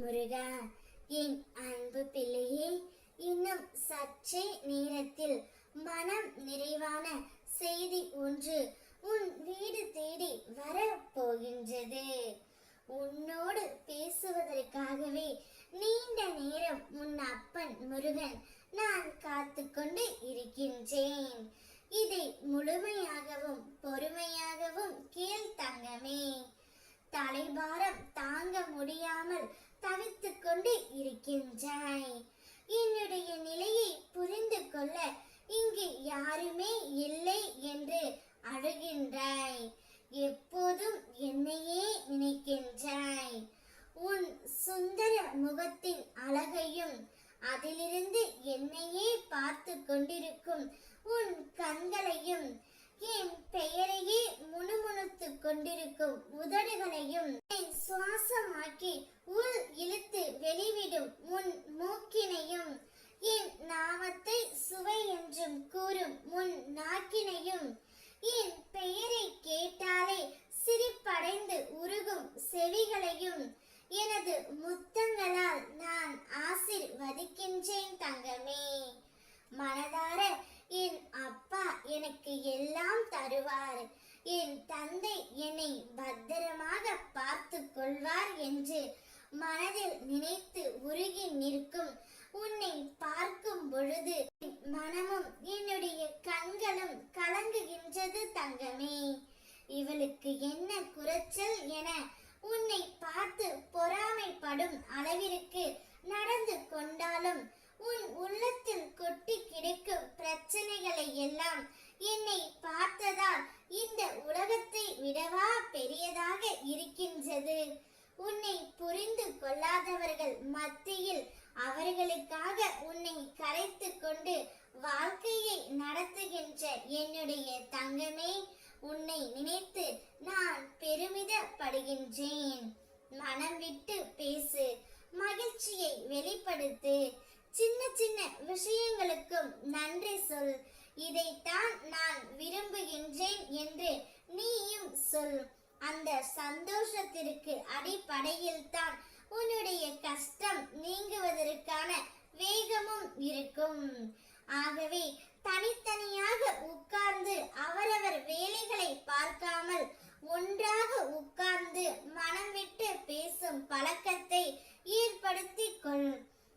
முருகா என் அன்பு பிள்ளையே இன்னும் சற்றே நேரத்தில் மனம் நிறைவான செய்தி ஒன்று உன் வீடு தேடி வர போகின்றது உன்னோடு பேசுவதற்காகவே நீண்ட நேரம் உன் அப்பன் முருகன் நான் காத்து கொண்டு இருக்கின்றேன். இதை முழுமையாகவும் பொறுமையாகவும் கீழ் தங்கமே. தலைபாரம் தாங்க முடியாமல் தவித்துக் கொண்டு இருக்கின்றாய். என்னுடைய நிலையை புரிந்து கொள்ள இங்கு யாருமே இல்லை என்று அழுகின்றாய். எப்போதும் என்னையே நினைக்கின்றாய். உன் சுந்தர முகத்தின் அழகையும் அதிலிருந்து என்னையே பார்த்து கொண்டிருக்கும் உன் கண்களையும் என் பெயரையே முணுமுணுத்துக் கொண்டிருக்கும் உதடுகளையும் என் சுவாசமாக்கி உன் வெளிவிடும் உன் மூக்கினையும் என் நாமத்தை சுவை என்றும் கூறும் உன் நாக்கினையும் என் பெயரை கேட்டாலே சிரிப்படைந்து உருகும் செவிகளையும் எனது முத்தங்களால் நான் ஆசிர்வதிக்கின்றேன் தங்கமே. மனதார என் அப்பா எனக்கு எல்லாம் தருவார். என் தந்தை என்னை பத்திரமாக பார்த்து கொள்வார் என்று மனதில் நினைத்து உருகி நிற்கும். உன்னை பார்க்கும் பொழுது மனமும் என்னுடைய கண்களும் கலங்குகின்றது தங்கமே. இவளுக்கு என்ன குறைச்சல் என உன்னை பார்த்து பொறாமைப்படும் அளவிற்கு நடந்து கொண்டாலும் உன் உள்ளத்தில் கொட்டி கிடைக்கும் பிரச்சனைகளை எல்லாம் என்னை பார்த்ததால் இந்த உலகத்தை விடவா பெரியதாக இருக்கின்றது கொள்ளாதவர்கள் மத்தியில் அவர்களுக்காக உன்னை கரைத்து கொண்டு வாழ்க்கையை நடத்துகின்ற என்னுடைய தங்கமே உன்னை நினைத்து நான் பெருமிதப்படுகின்றேன். மனம் விட்டு பேசு மகிழ்ச்சியை வெளிப்படுத்து. சின்ன சின்ன விஷயங்களுக்கும் நன்றி சொல். இதைத்தான் நான் விரும்புகின்றேன் என்று நீயும் சொல். அந்த சந்தோஷத்திற்கு அடிப்படையில் தான் உன்னுடைய கஷ்டம் நீங்குவதற்கான வேகமும் இருக்கும். ஆகவே தனித்தனியாக உட்கார்ந்து அவரவர் வேலைகளை பார்க்காமல் ஒன்றாக உட்கார்ந்து மனம் விட்டு பேசும் பழக்கத்தை ஏற்படுத்திக் கொள்.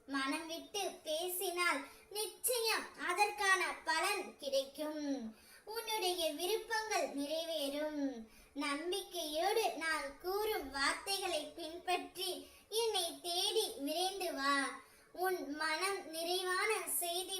மனம் விட்டு பேசினால் நிச்சயம் அதற்கான பலன் கிடைக்கும். உன்னுடைய விருப்பங்கள் நிறைவேறும். நம்பிக்கையோடு நான் கூறும் வார்த்தைகளை பின்பற்றி என்னை தேடி விரைந்து வா உன் மனம் நிறைவான செய்தி